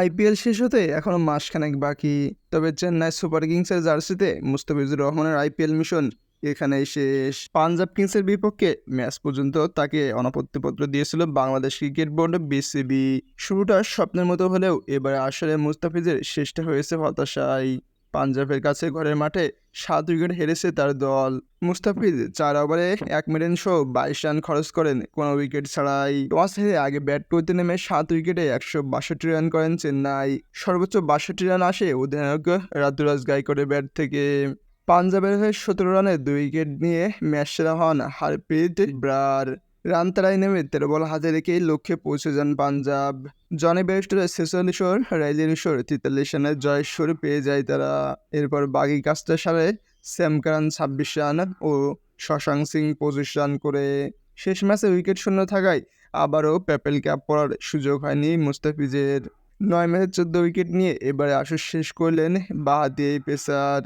IPL শেষ হতে এখনও মাসখানেক বাকি। তবে চেন্নাই সুপার কিংসের জার্সিতে মুস্তাফিজুর রহমানের আইপিএল মিশন এখানে শেষ। পাঞ্জাব কিংসের বিপক্ষে ম্যাচ পর্যন্ত তাকে অনাপত্তিপত্র দিয়েছিল বাংলাদেশ ক্রিকেট বোর্ড বিসিবি। শুরুটা স্বপ্নের মতো হলেও এবার আসলে মুস্তাফিজের শেষটা হয়েছে হতাশায়। পাঞ্জাবের কাছে ঘরের মাঠে সাত উইকেট হেরেছে তার দল। মুস্তাফিজ চার ওভারে এক মিলিয়ন শো বাইশ রান খরচ করেন। কোনো উইকেট ছাড়াই টস হেরে আগে ব্যাট করতে নেমে সাত উইকেটে একশো বাষট্টি রান করেন চেন্নাই। সর্বোচ্চ বাষট্টি রান আসে অধিনায়ক রাতুরাজ গাইকোড়ের ব্যাট থেকে। পাঞ্জাবের হয়ে সতেরো রানে দুই উইকেট নিয়ে ম্যাচ সেরা হন হারপ্রীত ব্রার। রান তারাই নেমে তেরো বল হাতে রেখেই লক্ষ্যে পৌঁছে যান পাঞ্জাব। জনি ব্যারিস্টারের ছেচল্লিশ ওভার রাইজেন ঈশ্বর তেতাল্লিশ রানের জয়ের পেয়ে যায় তারা। এরপর বাগি কাজটা সারে স্যাম কারান ছাব্বিশ রান ও শশাঙ্ক সিং পঁচিশ রান করে। শেষ ম্যাচে উইকেট শূন্য থাকায় আবারও প্যাপেল ক্যাপ পড়ার সুযোগ হয়নি মুস্তাফিজের। নয় ম্যাচে চোদ্দ উইকেট নিয়ে এবারে আসর শেষ করলেন বাহাতি এই পেসার।